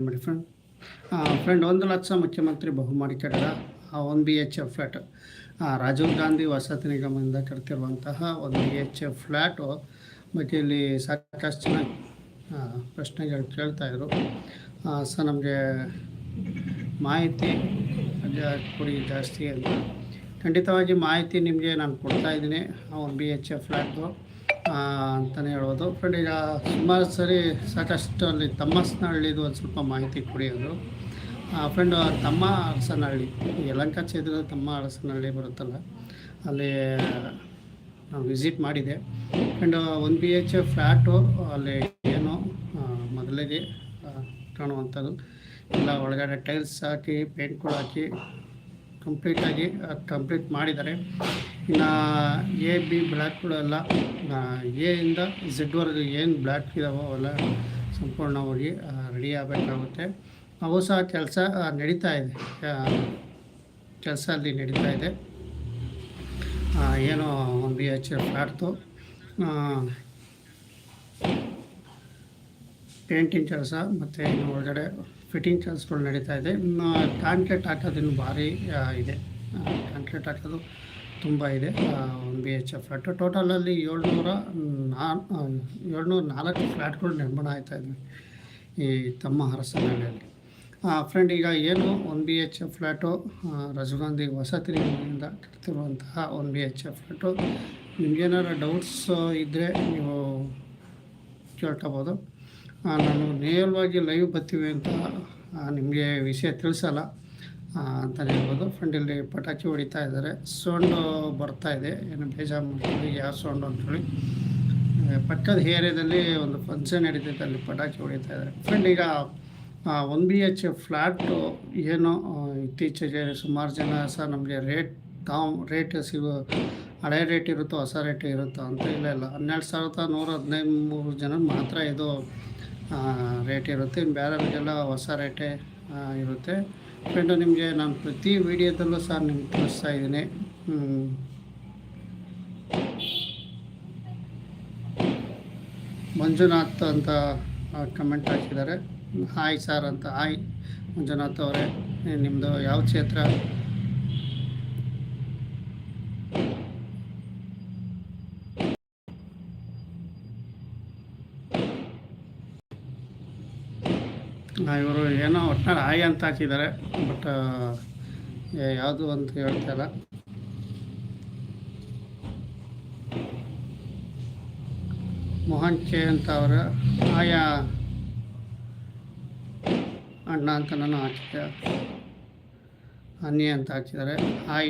ಮಾಡಿ friend friend ಒಂದು ಲಕ್ಷ ಮುಖ್ಯಮಂತ್ರಿ ಬಹುಮಾಡಿ ಕಟ್ಟಿದ one B H F flat Rajiv Gandhi ವಸತಿ ನಿಗಮದಿಂದ ಕಟ್ತಿರುವಂತಹ ಒಂದು ಬಿ ಎಚ್ ಎಫ್ ಫ್ಲ್ಯಾಟು ಬಗ್ಗೆ ಇಲ್ಲಿ ಸಾಕಷ್ಟು ಜನ ಪ್ರಶ್ನೆಗಳು ಕೇಳ್ತಾಯಿದ್ರು ಸರ್ ನಮಗೆ ಮಾಹಿತಿ ಕೊಡಿ ಜಾಸ್ತಿ ಅಂತ. ಖಂಡಿತವಾಗಿ ಮಾಹಿತಿ ನಿಮಗೆ ನಾನು ಕೊಡ್ತಾ ಇದ್ದೀನಿ ಒಂದು ಬಿ ಎಚ್ ಎಫ್ ಫ್ಲ್ಯಾಟು ಅಂತಲೇ ಹೇಳ್ಬೋದು ಫ್ರೆಂಡ್ ಈಗ ಸುಮಾರು ಸರಿ ಸಾಕಷ್ಟು ಅಲ್ಲಿ ತಮ್ಮಸ್ನಹಳ್ಳಿದು ಒಂದು ಸ್ವಲ್ಪ ಮಾಹಿತಿ ಕೊಡಿ ಅದು. ಫ್ರೆಂಡ್ ತಮ್ಮ ಅರಸನಹಳ್ಳಿ ಯಲಂಕ ಕ್ಷೇತ್ರದ ತಮ್ಮ ಅರಸನಹಳ್ಳಿ ಬರುತ್ತಲ್ಲ, ಅಲ್ಲಿ ನಾನು ವಿಸಿಟ್ ಮಾಡಿದೆ. And one B H flat ಅಲ್ಲಿ ಏನು ಮೊದಲಿಗೆ ಕಾಣುವಂಥದ್ದು. ಎಲ್ಲ ಒಳಗಡೆ ಟೈಲ್ಸ್ ಹಾಕಿ ಪೇಂಟ್ಗಳು ಹಾಕಿ ಕಂಪ್ಲೀಟಾಗಿ ಕಂಪ್ಲೀಟ್ ಮಾಡಿದ್ದಾರೆ. ಇನ್ನು ಎ, ಬಿ ಬ್ಲ್ಯಾಕ್ಗಳೆಲ್ಲ ಎ ಇಂದ ಝೆಡ್ವರೆಗೂ ಏನು ಬ್ಲ್ಯಾಕ್ ಇದಾವೋ ಅವೆಲ್ಲ ಸಂಪೂರ್ಣವಾಗಿ ರೆಡಿ ಆಗಬೇಕಾಗುತ್ತೆ. ಅವು ಸಹ ಕೆಲಸ ನಡೀತಾ ಇದೆ. ಕೆಲಸ ಅಲ್ಲಿ ನಡೀತಾ ಇದೆ. ಏನು ಒಂದು ಬಿ ಎಚ್ ಎಫ್ ಫ್ಲ್ಯಾಟ್ದು ಪೇಂಟಿಂಗ್ ಕೆಲಸ, ಮತ್ತು ಇನ್ನು ಒಳಗಡೆ ಫಿಟ್ಟಿಂಗ್ ಕೆಲಸಗಳು ನಡೀತಾ ಇದೆ. ಇನ್ನು ಕಾಂಕ್ರೀಟ್ ಹಾಕೋದಿನ್ನು ಭಾರಿ ಇದೆ. ಕಾಂಕ್ರೀಟ್ ಹಾಕೋದು ತುಂಬ ಇದೆ one B H A flat ಟೋಟಲಲ್ಲಿ ಏಳ್ನೂರ ನಾ ಏಳ್ನೂರ ನಾಲ್ಕು ಫ್ಲ್ಯಾಟ್ಗಳು ನಿರ್ಮಾಣ ಆಯ್ತಾ ಇದ್ವಿ ಈ ತಮ್ಮ ಹರಸನಹಳ್ಳಿಯಲ್ಲಿ ಫ್ರೆಂಡ್ ಈಗ ಏನು one B H A flat ರಜಗಾಂಧಿ Gandhi ವಸತಿ ನಿಗಮದಿಂದ ಕಟ್ತಿರುವಂತಹ one B H A flat ನಿಮ್ಗೇನಾರು doubts ಇದ್ದರೆ ನೀವು ಕೇಳ್ಕೊಬೋದು. ನಾನು ನೇರವಾಗಿ ಲೈವ್ ಬರ್ತೀವಿ ಅಂತ ನಿಮಗೆ ವಿಷಯ ತಿಳಿಸಲ್ಲ. ಅಂತಲೇ ಹೇಳ್ಬೋದು. ಫ್ರೆಂಡ್ ಇಲ್ಲಿ ಪಟಾಕಿ ಹೊಡಿತಾ ಇದ್ದಾರೆ. ಸೌಂಡು ಬರ್ತಾ ಇದೆ. ಏನು ಬೇಜಾರು ಮಾಡ್ತೀವಿ ಯಾವ ಸೌಂಡು ಅಂತೇಳಿ ಪಕ್ಕದ ಏರಿಯಾದಲ್ಲಿ ಒಂದು ಫಂಕ್ಷನ್ ನಡೀತೈತೆ. ಅಲ್ಲಿ ಪಟಾಕಿ ಹೊಡಿತಾ ಇದ್ದಾರೆ. ಫ್ರೆಂಡ್ ಈಗ ಒನ್ ಬಿ ಎಚ್ ಫ್ಲ್ಯಾಟು ಏನು ಇತ್ತೀಚೆಗೆ ಸುಮಾರು ಜನ ಸಹ ನಮಗೆ ರೇಟ್ ತಾವು ರೇಟ್ ಸಿಗೋ, ಹಳೆ ರೇಟ್ ಇರುತ್ತೋ, ಹೊಸ ರೇಟ್ ಇರುತ್ತೋ ಅಂತ ಇಲ್ಲ ಇಲ್ಲ. ಹನ್ನೆರಡು ಸಾವಿರದ ನೂರ ಹದಿನೈದು ಮೂರು ಜನ ಮಾತ್ರ ಇದು ರೇಟ್ ಇರುತ್ತೆ. ಇನ್ನು ಬೇರೆಯವರಿಗೆಲ್ಲ ಹೊಸ ರೇಟೇ ಇರುತ್ತೆ. ಫ್ರೆಂಡು ನಿಮಗೆ ನಾನು ಪ್ರತಿ ವಿಡಿಯೋದಲ್ಲೂ ಸಹ ನಿಮ್ಗೆ ತೋರಿಸ್ತಾ ಇದ್ದೀನಿ. ಮಂಜುನಾಥ್ ಅಂತ ಕಮೆಂಟ್ ಹಾಕಿದ್ದಾರೆ. ಹಾಯ್ ಸರ್ ಅಂತ, ಹಾಯ್ ಮಂಜುನಾಥ್ ಅವರೇ ನಿಮ್ಮದು ಯಾವ ಕ್ಷೇತ್ರ? ಇವರು ಏನೋ ಒಟ್ಟಿನಲ್ಲಿ ಹಾಯ್ ಅಂತ ಹಾಕಿದ್ದಾರೆ, ಬಟ್ ಯಾವುದು ಅಂತ ಹೇಳ್ತಾ ಇಲ್ಲ. ಮೋಹನ್ ಅಂತ ಅವರ ಆಯಾ ಅಣ್ಣ ಅಂತ ನಾನು ಹಾಕಿದ್ದೆ. ಅನ್ನಿ ಅಂತ ಹಾಕಿದ್ದಾರೆ. ಹಾಯ್.